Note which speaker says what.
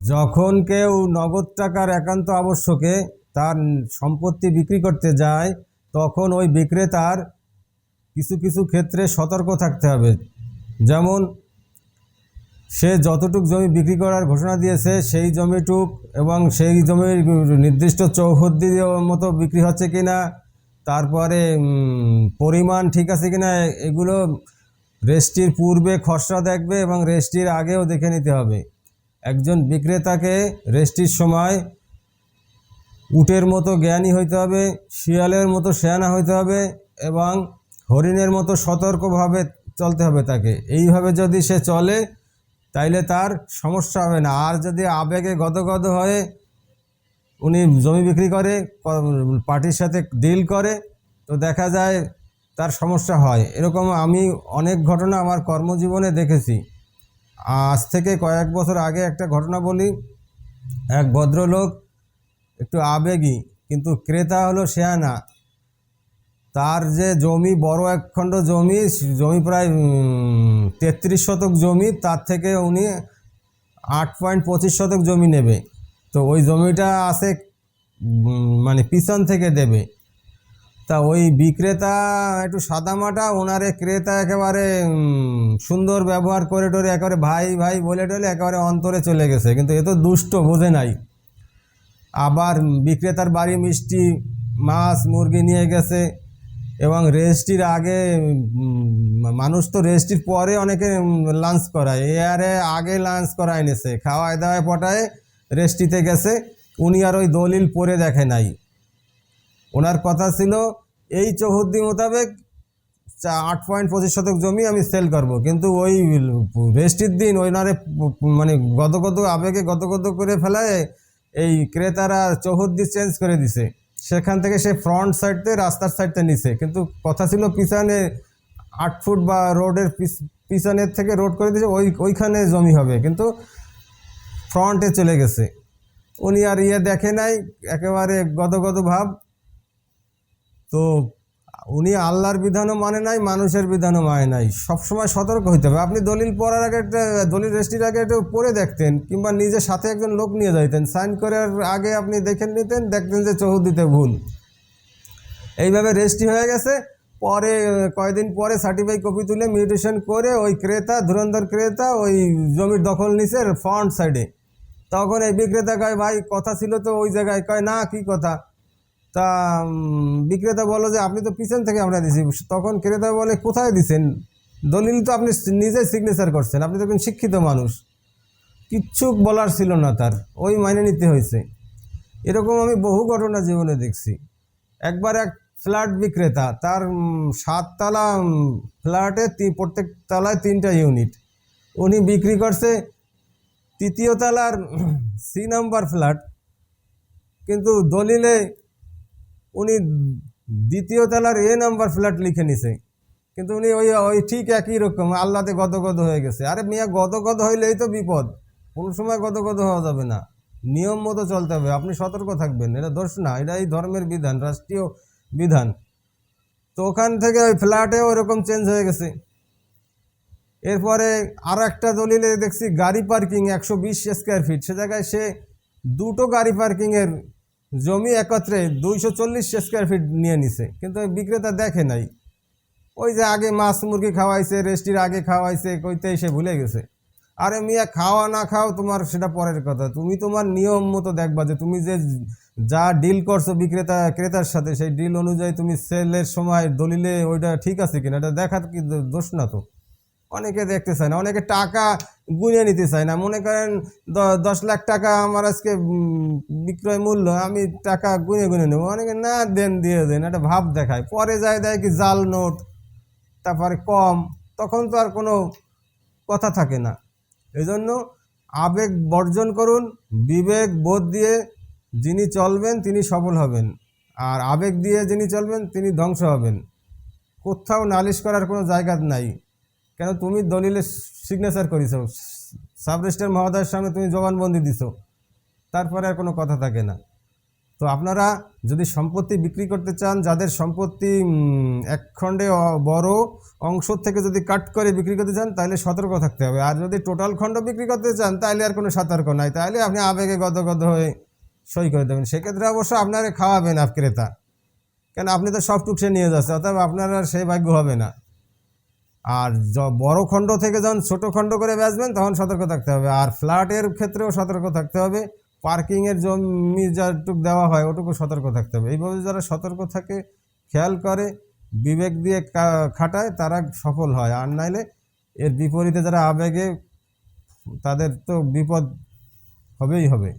Speaker 1: যখন কেউ নগদ টাকার একান্ত আবশ্যকে তার সম্পত্তি বিক্রি করতে যায়, তখন ওই বিক্রেতার কিছু কিছু ক্ষেত্রে সতর্ক থাকতে হবে। যেমন, সে যতটুক জমি বিক্রি করার ঘোষণা দিয়েছে, সেই জমিটুক এবং সেই জমির নির্দিষ্ট চৌহদ্দি মতো বিক্রি হচ্ছে কি না তারপরে পরিমাণ ঠিক আছে কি না এগুলো রেস্টির পূর্বে খসড়া দেখবে এবং রেস্টির আগেও দেখে নিতে হবে। একজন বিক্রেতাকে রেস্টির সময় উটের মতো জ্ঞানী হইতে হবে, শিয়ালের মতো শেয়ানা হইতে হবে এবং হরিণের মতো সতর্কভাবে চলতে হবে তাকে। এইভাবে যদি সে চলে, তাইলে তার সমস্যা হবে না। আর যদি আবেগে গদগদ হয়ে উনি জমি বিক্রি করে, পার্টির সাথে ডিল করে, তো দেখা যায় তার সমস্যা হয়। এরকম আমি অনেক ঘটনা আমার কর্মজীবনে দেখেছি। আজ থেকে কয়েক বছর আগে একটা ঘটনা বলি। এক ভদ্রলোক, একটু আবেগী, কিন্তু ক্রেতা হলো শেয়ানা। তার যে জমি, বড় একখণ্ড জমি জমি প্রায় তেত্রিশ শতক জমি, তার থেকে উনি আট পয়েন্ট পঁচিশ শতক জমি নেবে। তো ওই জমিটা আছে মানে পিছন থেকে দেবে। তা ওই বিক্রেতা একটু সাদামাটা, ওনারে ক্রেতা একেবারে সুন্দর ব্যবহার করে টোরে একেবারে ভাই ভাই বলে টলে একেবারে অন্তরে চলে গেছে। কিন্তু এ তো দুষ্ট, বোঝে নাই। আবার বিক্রেতার বাড়ি মিষ্টি, মাছ, মুরগি নিয়ে গেছে এবং রেজিস্ট্রির আগে মানুষ তো রেজিস্ট্রির পরে অনেকে লাঞ্চ করায়। এ আরে আগে লাঞ্চ করায় এনেছে খাওয়ায় দাওয়ায় পটায় রেজিস্ট্রিতে গেছে। উনি আর ওই দলিল পরে দেখে নাই। ওনার কথা ছিল, এই চৌহদ্দি মোতাবেক আট পয়েন্ট পঁচিশ শতক জমি আমি সেল করব। কিন্তু ওই রেস্টির দিন ওনারে মানে গদগদ আবেগে গদগদ করে ফেলায় এই ক্রেতারা চৌহদ্দি চেঞ্জ করে দিছে। সেখান থেকে সে ফ্রন্ট সাইডতে, রাস্তার সাইডতে নিছে। কিন্তু কথা ছিল পিছনে আট ফুট বা রোডের পিছ- পিছনের থেকে রোড করে দিয়েছে ওই, ওইখানে জমি হবে। কিন্তু ফ্রন্টে চলে গেছে। উনি আর ইয়ে দেখে নাই, একেবারে গদগদ ভাব তো উনি আল্লাহর বিধানও মানে নাই মানুষের বিধানও মানে নাই। সবসময় সতর্ক হইতে হবে। আপনি দলিল পড়ার আগে একটা দলিল রেজিস্ট্রির আগে একটু পড়ে দেখতেন কিংবা নিজের সাথে একজন লোক নিয়ে যাইতেন। সাইন করার আগে আপনি দেখে নিতেন দেখতেন যে চৌহদ্দিতে ভুল। এইভাবে রেজিস্ট্রি হয়ে গেছে। পরে আহ, কয়দিন পরে সার্টিফাই কপি তুলে মিউটেশন করে ওই ক্রেতা ধুরন্ধর ক্রেতা ওই জমির দখল নিছে ফ্রন্ট সাইডে তখন এই বিক্রেতা কয় ভাই কথা ছিল তো ওই জায়গায়। কয় না কি কথা? তা বিক্রেতা বলো যে, আপনি তো পিছন থেকে আমরা দিছি। তখন ক্রেতা বলে, কোথায় দিছেন? দলিল তো আপনি নিজে সিগনেচার করছেন। আপনি তো একজন শিক্ষিত মানুষ। কিচ্ছু বলার ছিল না তার। ওই মাইনে নিতে হয়েছে। এরকম আমি বহু ঘটনা জীবনে দেখছি। একবার এক ফ্ল্যাট বিক্রেতা, তার সাততলা ফ্ল্যাটে প্রত্যেক তলায় তিনটা ইউনিট। উনি বিক্রি করছে তৃতীয় তলার সি নাম্বার ফ্ল্যাট। কিন্তু দলিলে উনি দ্বিতীয় তলার এ নাম্বার ফ্ল্যাট লিখে নিছে। কিন্তু উনি ওই ওই ঠিক একই রকম আল্লাতে গদগদ হয়ে গেছে। আরে মিয়া, গদগদ হইলেই তো বিপদ। কোনো সময় গদগদ হওয়া যাবে না। নিয়ম মতো চলতে হবে। আপনি সতর্ক থাকবেন। এটা দোষ না। এটা এই ধর্মের বিধান, রাষ্ট্রীয় বিধান। তো ওখান থেকে ওই ফ্ল্যাটেও ওরকম চেঞ্জ হয়ে গেছে। এরপরে আর একটা দলিলে দেখছি, গাড়ি পার্কিং একশো বিশ স্কোয়ার ফিট সে জায়গায় সে দুটো গাড়ি পার্কিংয়ের জমি একত্রে দুইশো চল্লিশ স্কোয়ার ফিট নিয়ে নিছে, কিন্তু বিক্রেতা দেখে নাই। ওই যে আগে মাছ মুরগি খাওয়াইছে, রেস্টির আগে খাওয়াইছে কইতে সে ভুলে গেছে। আরে মিয়া, খাওয়া না খাও তোমার, সেটা পরের কথা। তুমি তোমার নিয়ম মতো দেখবা যে তুমি যে যা ডিল করছ বিক্রেতা, ক্রেতার সাথে, সেই ডিল অনুযায়ী তুমি সেলের সময় দলিলে ওইটা ঠিক আছে কিনা, এটা দেখার কি দোষ না তো? অনেকে দেখতে চায় না, অনেকে টাকা গুনে নিতে চায় না। মনে করেন দশ লাখ টাকা আমার আজকে বিক্রয় মূল্য, আমি টাকা গুনে গুনে নেব। অনেকে, না, দেন, দিয়ে দেন। একটা ভাব দেখায়। পরে যায়, দেয় কি জাল নোট, তারপরে কম, তখন তো আর কোনো কথা থাকে না। এই জন্য আবেগ বর্জন করুন, বিবেক বোধ দিয়ে যিনি চলবেন, তিনি সফল হবেন। আর আবেগ দিয়ে যিনি চলবেন, তিনি ধ্বংস হবেন। কোথাও নালিশ করার কোনো জায়গা নাই। কেন তুমি দলিলে সিগনেচার করেছ? সাব রেজিস্ট্রার মহোদয়ের সামনে তুমি জবানবন্দি দিছো। তারপরে আর কোনো কথা থাকে না। তো আপনারা যদি সম্পত্তি বিক্রি করতে চান যাদের সম্পত্তি উম, এক খণ্ডে বড় অংশ থেকে যদি কাট করে বিক্রি করতে চান তাহলে সতর্ক থাকতে হবে। আর যদি টোটাল খণ্ড বিক্রি করতে চান তাহলে আর কোনো সতর্ক নাই। তাহলে আপনি আবেগে গদগদ হয়ে সই করে দেবেন। সেক্ষেত্রে অবশ্য আপনারে খাওয়াবেন আপ ক্রেতা। কেন? আপনি তো সব টুকসে নিয়ে যাচ্ছে অতএব আপনার সেই ভাগ্য হবে না। আর বড় খণ্ড থেকে যখন ছোট খণ্ড করে বেচবেন, তখন সতর্ক থাকতে হবে। আর ফ্ল্যাটের ক্ষেত্রেও সতর্ক থাকতে হবে। পার্কিংয়ের জমি যাটুক দেওয়া হয়, ওটুকু সতর্ক থাকতে হবে। এইভাবে যারা সতর্ক থাকে, খেয়াল করে, বিবেক দিয়ে খাটায়, তারা সফল হয়। আর নাইলে এর বিপরীতে যারা আবেগে, তাদের তো বিপদ হবেই হবে।